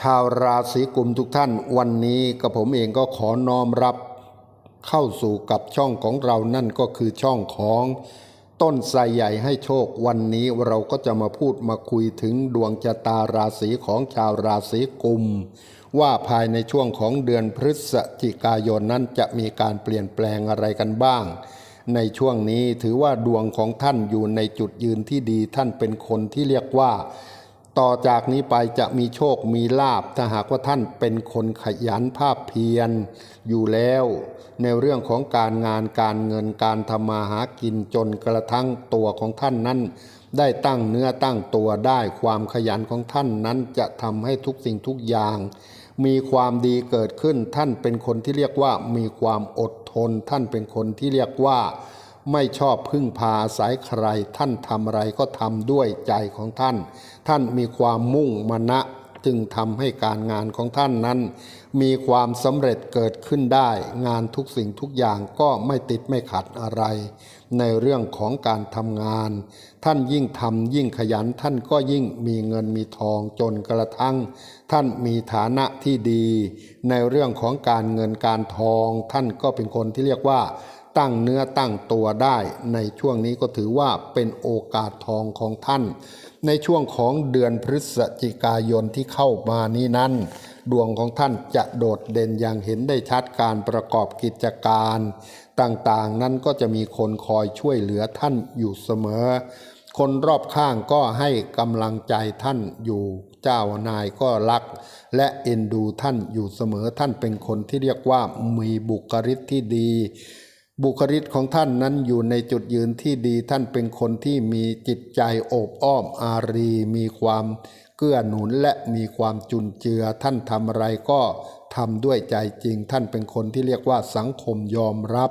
ชาวราศีกุมทุกท่านวันนี้กับผมเองก็ขอน้อมรับ เข้าสู่กับช่องของเรานั่นก็คือช่องของต้นไทรใหญ่ให้โชควันนี้เราก็จะมาพูดมาคุยถึงดวงชะตาราศีของชาวราศีกุม ว่าภายในช่วงของเดือนพฤศจิกายนนั้นจะมีการเปลี่ยนแปลงอะไรกันบ้าง ในช่วงนี้ถือว่าดวงของท่านอยู่ในจุดยืนที่ดีท่านเป็นคนที่เรียกว่า ต่อจากนี้ไปจะมีโชคมีลาบถ้าหากว่าท่านเป็นคนขยันภาพเพียรอยู่แล้ว ในเรื่องของการงานการเงินการทำมาหากินจนกระทั่งตัวของท่านนั้น ได้ตั้งเนื้อตั้งตัวได้ความขยันของท่านนั้นจะทำให้ทุกสิ่งทุกอย่าง มีความดีเกิดขึ้นท่านเป็นคนที่เรียกว่ามีความอดทน ท่านเป็นคนที่เรียกว่า ไม่ชอบพึ่งพาอาศัยใคร ท่านทำอะไรก็ทำด้วยใจของท่าน ท่านมีความมุ่งมณะจึงทำให้การงานของท่านนั้น มีความสำเร็จเกิดขึ้นได้ งานทุกสิ่งทุกอย่างก็ไม่ติดไม่ขัดอะไร ในเรื่องของการทำงาน ท่านยิ่งทำยิ่งขยันท่านก็ยิ่งมีเงินมีทองจนกระทั่ง ท่านมีฐานะที่ดี ในเรื่องของการเงินการทอง ท่านก็เป็นคนที่เรียกว่า ตั้งเนื้อตั้งตัวได้ ในช่วงนี้ก็ถือว่าเป็นโอกาสทองของท่าน ในช่วงของเดือนพฤศจิกายนที่เข้ามานี้นั้น ดวงของท่านจะโดดเด่นอย่างเห็นได้ชัดการประกอบกิจการ ต่างๆ นั้นก็จะมีคนคอยช่วยเหลือท่านอยู่เสมอ คนรอบข้างก็ให้กำลังใจท่านอยู่เจ้านายก็รัก และเอ็นดูท่านอยู่เสมอท่านเป็นคนที่เรียกว่ามีบุคลิกที่ดี บุคลิกของท่านนั้นอยู่ในจุดยืนที่ดีท่านเป็นคนที่มีจิตใจโอบอ้อมอารี มีความเกื้อหนุนและมีความจุนเจือ ท่านทำอะไรก็ทำด้วยใจจริง ท่านเป็นคนที่เรียกว่าสังคมยอมรับ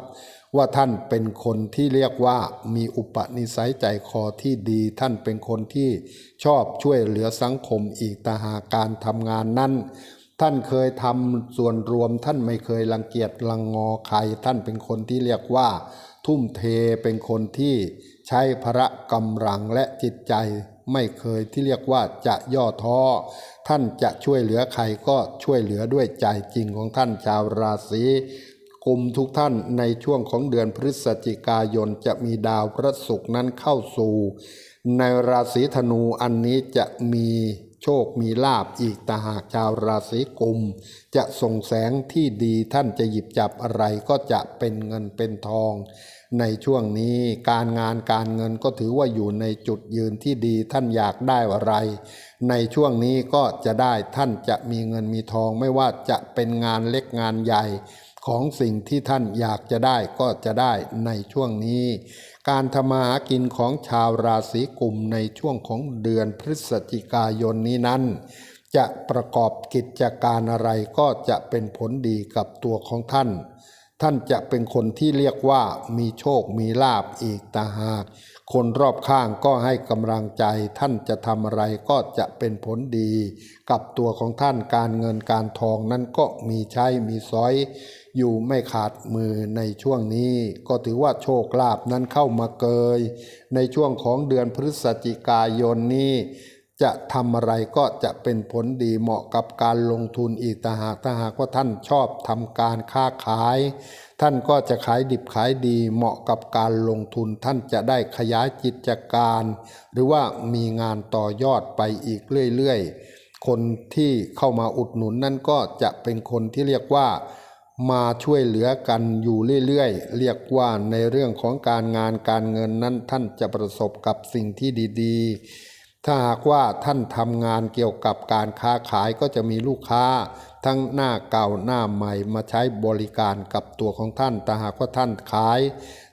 ว่าท่านเป็นคนที่เรียกว่ามีอุปนิสัยใจคอที่ดี ท่านเป็นคนที่ชอบช่วยเหลือสังคมอีกตาหากการทำงานนั้น ท่านเคยทำส่วนรวมท่านไม่เคยรังเกียจรังงอใครท่านเป็นคนที่เรียกว่า ทุ่มเทเป็นคนที่ใช้พระกำลังและจิตใจ ไม่เคยที่เรียกว่าจะย่อท้อท่านจะช่วยเหลือใครก็ช่วยเหลือด้วยใจจริงของท่านชาวราศีกุมทุกท่านในช่วงของเดือนพฤศจิกายนจะมีดาวพระศุกร์นั้นเข้าสู่ ในราศีธนูอันนี้จะมี โชคมีลาบอีกตาหากชาวราศีกุม จะส่งแสงที่ดีท่านจะหยิบจับอะไรก็จะเป็นเงินเป็นทอง ในช่วงนี้การงานการเงินก็ถือว่าอยู่ในจุดยืนที่ดีท่านอยากได้อะไร ในช่วงนี้ก็จะได้ท่านจะมีเงินมีทองไม่ว่าจะเป็นงานเล็กงานใหญ่ของสิ่งที่ท่านอยากจะได้ก็จะได้ในช่วงนี้ การทำมาหากินของชาวราศีกุมในช่วงของเดือนพฤศจิกายนนี้นั้น จะประกอบกิจการอะไรก็จะเป็นผลดีกับตัวของท่าน ท่านจะเป็นคนที่เรียกว่ามีโชคมีลาบอีกตาหาก คนรอบข้างก็ให้กำลังใจท่านจะทำอะไรก็จะเป็นผลดี กับตัวของท่านการเงินการทองนั้นก็มีใช้มีซ้อย อยู่ไม่ขาดมือในช่วงนี้ ก็ถือว่าโชคลาภนั้นเข้ามาเกย ในช่วงของเดือนพฤศจิกายนนี้ จะทำอะไรก็จะเป็นผลดีเหมาะกับการลงทุนอีกแต่หากถ้าหากว่าท่านชอบทำการค้าขาย ท่านก็จะขายดิบขายดีเหมาะกับการลงทุน ท่านจะได้ขยายกิจการ หรือว่ามีงานต่อยอดไปอีกเรื่อยๆ คนที่เข้ามาอุดหนุนนั่นก็จะเป็นคนที่เรียกว่ามาช่วยเหลือกันอยู่เรื่อยๆ เรียกว่าในเรื่องของการงานการเงินนั้นท่านจะประสบกับสิ่งที่ดี ๆ ถ้าหากว่าท่านทำงานเกี่ยวกับการค้าขายก็จะมีลูกค้า ทั้งหน้าเก่าหน้าใหม่มาใช้บริการกับตัวของท่านแต่หากว่าท่านขาย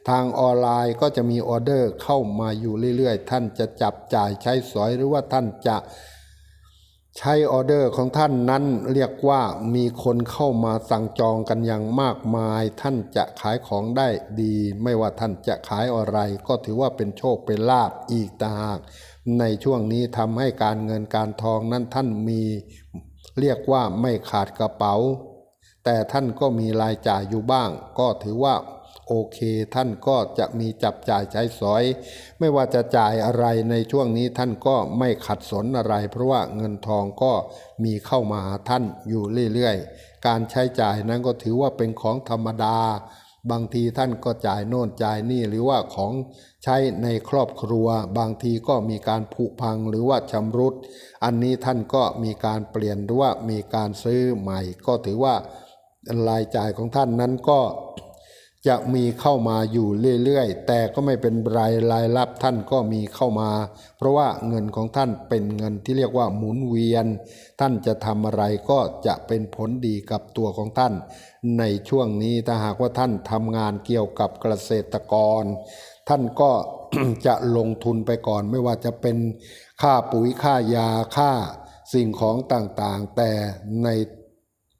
ทางออนไลน์ก็จะมีออเดอร์เข้ามาอยู่เรื่อยๆ ท่านจะจับจ่ายใช้สอยหรือว่าท่านจะใช้ออเดอร์ของท่านนั้นเรียกว่ามีคนเข้ามาสั่งจองกันอย่างมากมาย ท่านจะขายของได้ดี ไม่ว่าท่านจะขายอะไร ก็ถือว่าเป็นโชคเป็นลาบอีกต่างหาก ในช่วงนี้ทำให้การเงินการทองนั้นท่านมีเรียกว่าไม่ขาดกระเป๋า แต่ท่านก็มีรายจ่ายอยู่บ้าง ก็ถือว่าโอเค ท่านก็จะมีจับจ่ายใช้สอย ไม่ว่าจะจ่ายอะไรในช่วงนี้ท่านก็ไม่ขัดสนอะไร เพราะว่าเงินทองก็มีเข้ามาหาท่านอยู่เรื่อยๆ การใช้จ่ายนั้นก็ถือว่าเป็นของธรรมดา บางทีท่านก็จ่ายโน่นจ่ายนี่หรือว่าของใช้ในครอบครัว บางทีก็มีการผุพังหรือว่าชำรุด อันนี้ท่านก็มีการเปลี่ยนหรือว่ามีการซื้อใหม่ ก็ถือว่ารายจ่ายของท่านนั้นก็ จะมีเข้ามาอยู่เรื่อยๆ แต่ก็ไม่เป็นรายรายรับท่านก็มีเข้ามา เพราะว่าเงินของท่านเป็นเงินที่เรียกว่าหมุนเวียน ท่านจะทำอะไรก็จะเป็นผลดีกับตัวของท่าน ในช่วงนี้ถ้าหากว่าท่านทำงานเกี่ยวกับเกษตรกร ท่านก็จะลงทุนไปก่อนไม่ว่าจะเป็นค่าปุ๋ยค่ายาค่าสิ่งของต่างๆ แต่ใน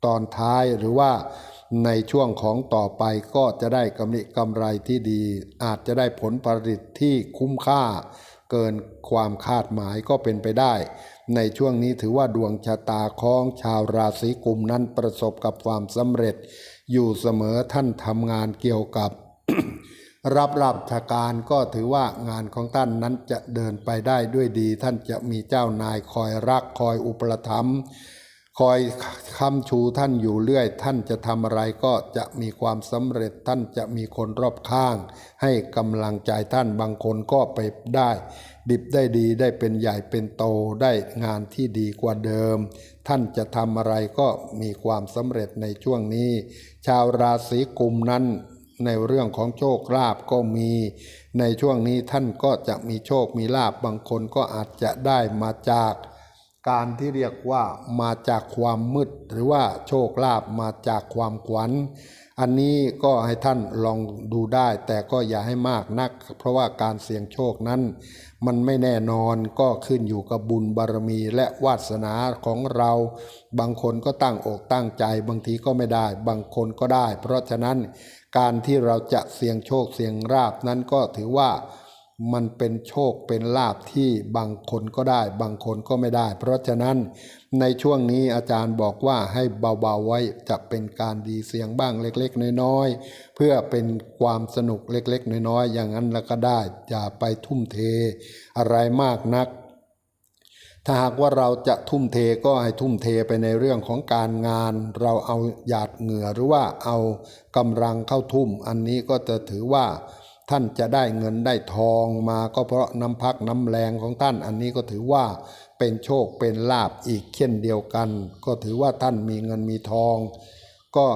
ตอนท้ายหรือว่า ในช่วงของต่อไปก็จะได้กำไรกำไรที่ดี อาจจะได้ผลผลิตที่คุ้มค่า เกินความคาดหมายก็เป็นไปได้ ในช่วงนี้ถือว่าดวงชะตาของชาวราศีกุมนั้นประสบกับความสำเร็จ อยู่เสมอท่านทำงานเกี่ยวกับ รับราชการก็ถือว่างานของท่านนั้นจะเดินไปได้ด้วยดี ท่านจะมีเจ้านายคอยรักคอยอุปถัมภ์ คอยคำชูท่านอยู่เรื่อย ท่านจะทำอะไรก็จะมีความสำเร็จท่านจะมีคนรอบข้าง ให้กำลังใจท่านบางคนก็ไปได้ ดิบได้ดีได้เป็นใหญ่เป็นโตได้งานที่ดีกว่าเดิม ท่านจะทำอะไรก็มีความสำเร็จในช่วงนี้ ชาวราศีกุมนั้นในเรื่องของโชคลาภก็มี ในช่วงนี้ท่านก็จะมีโชคมีลาบบางคนก็อาจจะได้มาจาก การที่เรียกว่ามาจากความมืด หรือว่าโชคลาภมาจากความขวัญ อันนี้ก็ให้ท่านลองดูได้ แต่ก็อย่าให้มากนัก เพราะว่าการเสี่ยงโชคนั้น มันไม่แน่นอนก็ขึ้นอยู่กับบุญบารมีและวาสนาของเรา บางคนก็ตั้งอกตั้งใจ บางทีก็ไม่ได้ บางคนก็ได้ เพราะฉะนั้นการที่เราจะเสี่ยงโชคเสี่ยงราบนั้นก็ถือว่า มันเป็นโชคเป็นลาบที่บางคนก็ได้ บางคนก็ไม่ได้ เพราะฉะนั้นในช่วงนี้อาจารย์บอกว่าให้เบาๆไว้จะเป็นการดีเสียงบ้างเล็กๆ น้อยๆ เพื่อเป็นความสนุกเล็กๆ น้อยๆ อย่างนั้นแล้วก็ได้อย่าไปทุ่มเทอะไรมากนักถ้าหากว่าเราจะทุ่มเทก็ให้ทุ่มเทไปในเรื่องของการงาน เราเอาหยาดเหงื่อหรือว่าเอากำลังเข้าทุ่ม อันนี้ก็จะถือว่า ท่านจะได้เงินได้ทองมาก็เพราะน้ำพักน้ำแรงของท่านอันนี้ก็ถือว่าเป็นโชคเป็นลาบอีกเช่นเดียวกัน ก็ถือว่าท่านมีเงินมีทอง ก็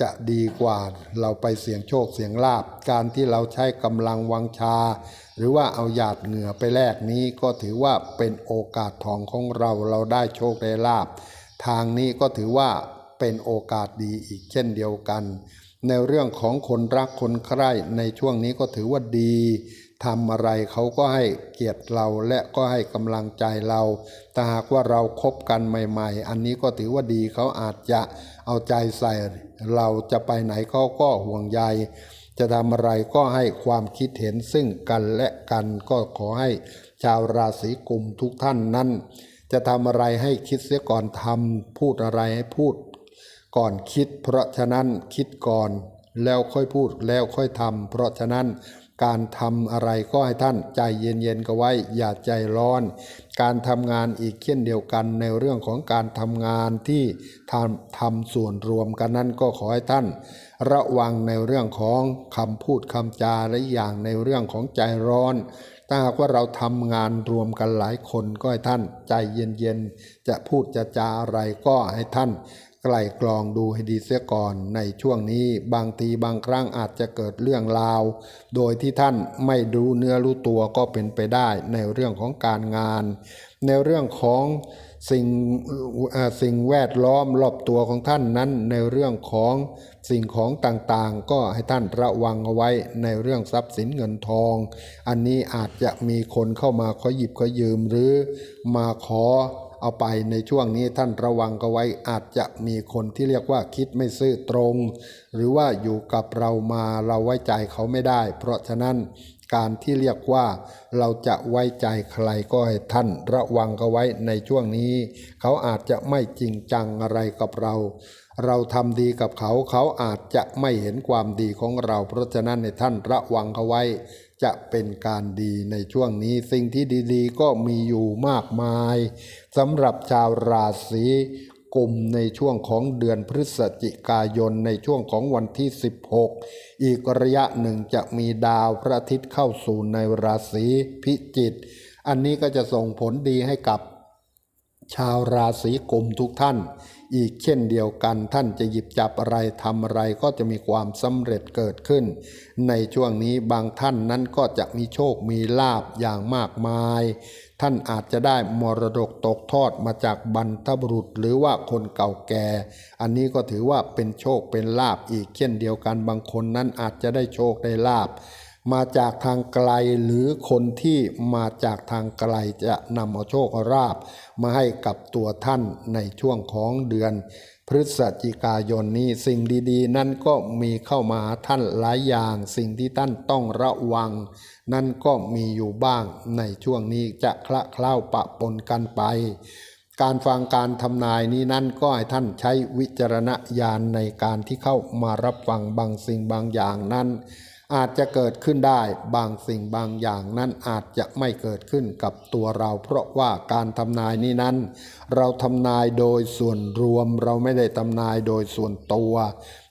จะดีกว่าเราไปเสี่ยงโชคเสี่ยงลาบการที่เราใช้กำลังวังชา หรือว่าเอาหยาดเหงื่อไปแลกนี้ก็ถือว่าเป็นโอกาสทองของเราเราได้โชคได้ลาบ ทางนี้ก็ถือว่าเป็นโอกาสดีอีกเช่นเดียวกัน ในเรื่องของคนรักคนใคร่ในช่วงนี้ก็ถือว่าดีทำอะไรเขาก็ให้เกียรติเราและก็ให้กำลังใจเราถ้าหากว่าเราครบกันใหม่ ๆ อันนี้ก็ถือว่าดีเขาอาจจะเอาใจใส่ เราจะไปไหนเขาก็ห่วงใย จะทำอะไรก็ให้ความคิดเห็นซึ่งกันและกันก็ขอให้ชาวราศีกุมทุกท่านนั้น จะทำอะไรให้คิดเสียก่อนทำพูดอะไรให้พูด ก่อนคิด เพราะฉะนั้นคิดก่อนแล้วค่อยพูดแล้วค่อยทำเพราะฉะนั้นการทำอะไรก็ให้ท่านใจเย็นๆก็ไว้อย่าใจร้อน การทำงานอีกเช่นเดียวกันในเรื่องของการทำงานที่ทำทำส่วนรวมกันนั้นก็ขอให้ท่าน ระวังในเรื่องของคำพูดคำจาและอย่างในเรื่องของใจร้อนถ้าหากว่าเราทำงานรวมกันหลายคนก็ให้ท่านใจเย็นๆจะพูดจะจาอะไรก็ให้ท่าน ไกล่กลองดูให้ดีเสียก่อนในช่วงนี้บางทีบางครั้งอาจจะเกิดเรื่องราว โดยที่ท่านไม่รู้เนื้อรู้ตัวก็เป็นไปได้ในเรื่องของการงาน ในเรื่องของสิ่งสิ่งแวดล้อมรอบตัวของท่านนั้นในเรื่องของสิ่งของต่างๆ ก็ให้ท่านระวังเอาไว้ในเรื่องทรัพย์สินเงินทอง อันนี้อาจจะมีคนเข้ามาขอหยิบขอยืมหรือมาขอ เอาไปในช่วงนี้ท่านระวังก็ไว้อาจจะมีคนที่เรียกว่าคิดไม่ซื่อตรง หรือว่าอยู่กับเรามาเราไว้ใจเขาไม่ได้ เพราะฉะนั้นการที่เรียกว่าเราจะไว้ใจใครก็ให้ท่านระวังก็ไว้ในช่วงนี้ เขาอาจจะไม่จริงจังอะไรกับเรา เราทำดีกับเขาเขาอาจจะไม่เห็นความดีของเรา เพราะฉะนั้นในท่านระวังเขาไว้ จะเป็นการดีในช่วงนี้สิ่งที่ดีๆ ก็มีอยู่มากมายสำหรับชาวราศีกุมในช่วงของเดือนพฤศจิกายนในช่วงของวันที่ 16 อีกระยะหนึ่งจะมีดาวพระอาทิตย์เข้าสู่ในราศีพิจิกอันนี้ก็จะส่งผลดีให้กับ ชาวราศีกุมทุกท่าน อีกเช่นเดียวกันท่านจะหยิบจับอะไรทำอะไรก็จะมีความสำเร็จเกิดขึ้น ในช่วงนี้บางท่านนั้นก็จะมีโชคมีลาบอย่างมากมาย ท่านอาจจะได้มรดกตกทอดมาจากบรรพบุรุษหรือว่าคนเก่าแก่ อันนี้ก็ถือว่าเป็นโชคเป็นลาบอีกเช่นเดียวกันบางคนนั้นอาจจะได้โชคได้ลาบ มาจากทางไกลหรือคนที่มาจากทางไกลจะนำเอาโชคเอาราบมาให้กับตัวท่านในช่วงของเดือน พฤศจิกายนนี้สิ่งดีๆ นั่นก็มีเข้ามาหาท่านหลายอย่างสิ่งที่ท่านต้องระวัง นั่นก็มีอยู่บ้างในช่วงนี้จะคละเคล้าปะปนกันไปการฟังการทำนายนี้นั่นก็ให้ท่านใช้วิจารณญาณในการที่เข้ามารับฟังบางสิ่งบางอย่างนั้น อาจจะเกิดขึ้นได้บางสิ่งบางอย่างนั้นอาจจะไม่เกิดขึ้นกับตัวเรา เพราะว่าการทำนายนี้นั้น เราทำนายโดยส่วนรวมเราไม่ได้ทำนายโดยส่วนตัว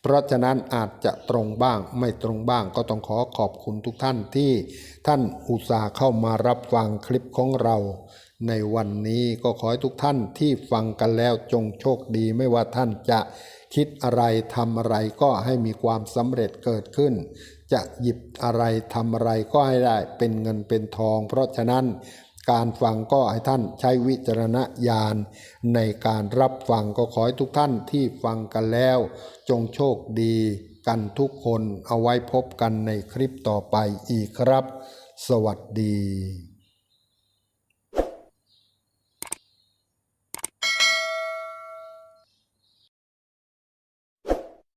เพราะฉะนั้นอาจจะตรงบ้างไม่ตรงบ้างก็ต้องขอขอบคุณทุกท่านที่ท่านอุตส่าห์เข้ามารับฟังคลิปของเรา ในวันนี้ก็ขอให้ทุกท่านที่ฟังกันแล้วจงโชคดีไม่ว่าท่านจะคิดอะไรทำอะไรก็ให้มีความสำเร็จเกิดขึ้น จะหยิบอะไรทำอะไรก็ให้ได้เป็นเงินเป็นทอง เพราะฉะนั้นการฟังก็ให้ท่านใช้วิจารณญาณในการรับฟังก็ขอให้ทุกท่านที่ฟังกันแล้ว จงโชคดีกันทุกคนเอาไว้พบกันในคลิปต่อไปอีกครับ สวัสดี